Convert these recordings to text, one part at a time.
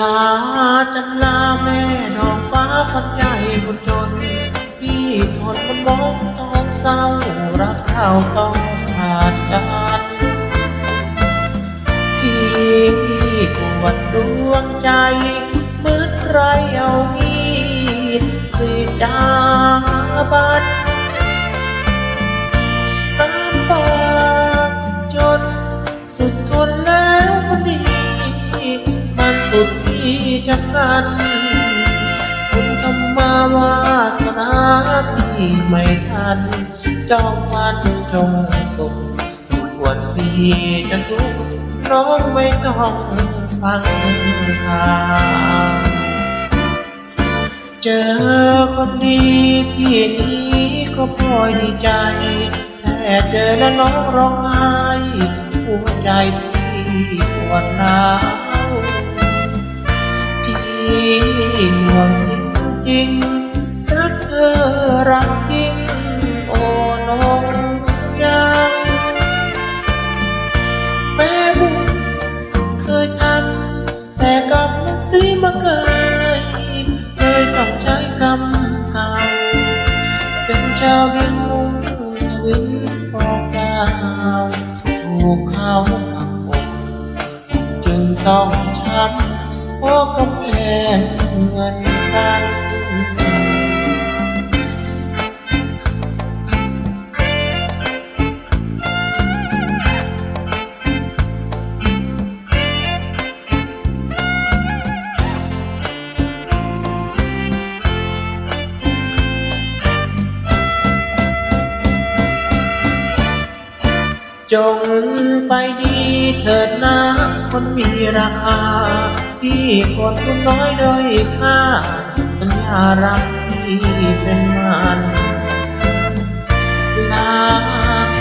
ลาจันลาแม่ดอกฟ้าฝันใจคนจนพี่ทนมันมองต้องเศร้ารักเราต้องขาดกันพี่ปวดดวงใจมือนใครเอามีดกรีดจาบัน กัน คุณทำมาวาสนาพี่ไม่ทัน จองวันจงสุขทุกวันพี่จะทุกน้องไม่ต้องฟังข่าวเจอคนดีพี่นี้ก็พลอยดีใจ แต่เจอแล้วน้องร้องไห้หัวใจพี่ปวดร้าว ห่วงจริงจริงรักเธอรักจริง โอ้น้องยังแม่บุญเคยทำแต่กรรมนั้นสิมาเกยเคยต้องใช้กรรมเก่าเป็นชาวดินมุ่งทวินปอกดาวถูกเขาหักอกจึงต้องช้ำเพราะกำแพง เงินกันจงไปดีเถิดนะคนมีราคา พี่คนผู้น้อยด้อยค่าสัญญารักพี่เป็นมันลา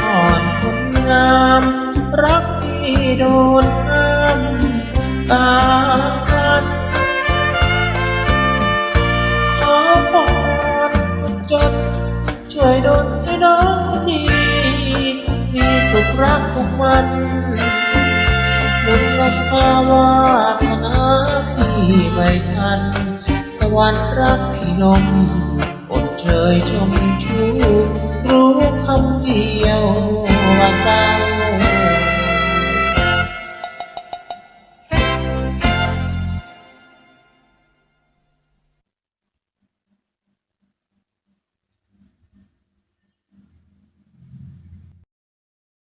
ก่อนคนงาม รักพี่โดนห้ามตาคันขอพรคนจน ช่วยดลให้น้องคนดี มีสุขรักทุกวัน บุญนำพาวาสนาพี่ไม่ทัน สวรรค์รักพี่นมอดเชยชมชูรู้คำเดียว